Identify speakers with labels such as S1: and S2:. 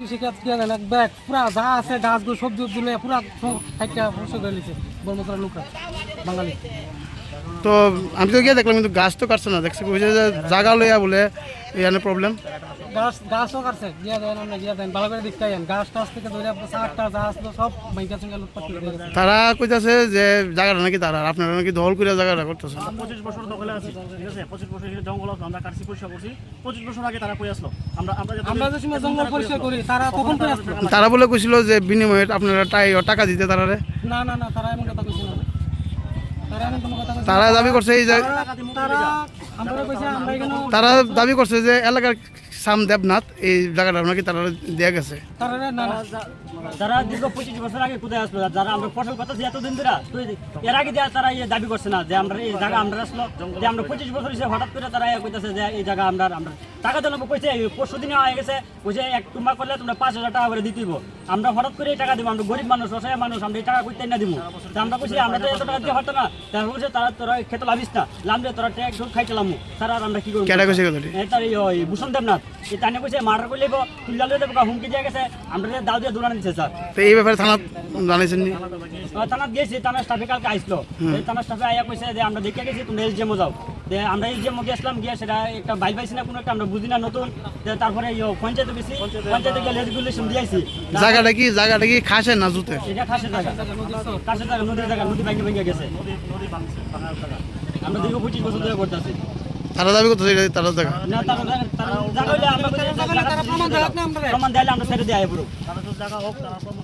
S1: কৃষিকাজ দেন এক ব্যাগ? যা আছে গাছগুলো সবজি দিলে পুরা বসে গেছে লিছে বর্মতরা লোকরা বাঙালি।
S2: তো আমি তো গিয়ে দেখলাম কিন্তু গাছ তো কাটছে না দেখছি কইছে যে জাগা লইয়া বলে এখানে প্রবলেম
S1: গাছ গাছও কাটছে গিয়া দেন আমরা গিয়া দেন ভালো করে দেখতে আইন গাছ টাছ থেকে ধরে চারটা যা আসলো সব মাইকা সঙ্গে লুটপাট করে গেছে।
S2: তারা কইতাছে যে জায়গাটা নাকি তারা আপনারা নাকি দখল করে জায়গাটা করতেছে
S3: পঁচিশ বছর দখলে আছি ঠিক আছে? পঁচিশ বছর এখানে জঙ্গল আছে আমরা কাটছি পরিষ্কার করছি। পঁচিশ বছর আগে তারা কই আসলো। আমরা আমরা
S1: যে সময় জঙ্গল পরিষ্কার করি তারা আসলো।
S2: তারা বলে কইছিল যে বিনিময়ে আপনারা টাই- টাকা দিতে তারারে।
S1: না না না তারা এমন কথা কইছে না। তারা এমন কোনো।
S2: তারা দাবি করছে এই যে
S1: তারা
S2: দাবি করছে যে এলাকার সাম দেবনাথ এই জায়গাটা নাকি তারা দেওয়া গেছে।
S1: তারা
S4: পঁচিশ আগে কোথায় যারা আমরা তারা ইয়ে দাবি করছে না, যে আমরা এই আমরা পঁচিশ হঠাৎ করে তারা যে এই আমরা টাকা দিলাম কইছে পরশু দিনে হয়ে গেছে কইছে এক টুম্বা করলে তোমরা পাঁচ হাজার টাকা করে দিতেইব। আমরা হঠাৎ করে টাকা দিব আমরা গরিব মানুষ অসহায় মানুষ আমরা এই টাকা করতে না দিব আমরা কইছি আমরা তো এত টাকা দিয়ে হতো না তারপর কইছে তারা তোরা খেতে লাভিস না। লাভলে তোরা ট্যাক্স খাইতেলাম তারা আর আমরা কি করব? তার ওই ভূষণ দেবনাথ। এই তানে কইছে মার্ডার করে করলে তুলিয়া লইতে হুমকি দিয়ে গেছে। আমরা দাও দিয়ে দৌড়ান দিচ্ছে স্যার।
S2: তো এই ব্যাপারে থানা জানাইছেন নি
S4: থানাত গেছি থানার স্টাফে কালকে আসলো থানার স্টাফে আইয়া কইছে যে আমরা দেখে গেছি তুমি এলজিএমও যাও। যে আমরা এই এলজিএমও গেছিলাম গিয়ে সেটা একটা বাইক পাইছি না কোনো একটা আমরা বুঝি না নতুন। যে তারপরে ইয়ো পঞ্চায়েতে গেছি পঞ্চায়েতে গিয়ে রেগুলেশন দিয়েছি।
S2: জায়গাটা কি জায়গাটা কি খাসে না জুতে?
S4: এটা খাসের জায়গা। খাসের জায়গা নদীর জায়গা নদী ভেঙে ভেঙে গেছে। আমরা দীর্ঘ পঁচিশ বছর ধরে করতেছি।
S2: তারা দাবি করতেছে এটা তারা জায়গা?
S4: না তারা জায়গা আমরা
S1: প্রমাণ আমরা।
S4: প্রমাণ দিলে আমরা ছেড়ে দিয়ে পুরো
S3: তারা তো জায়গা হোক তারা প্রমাণ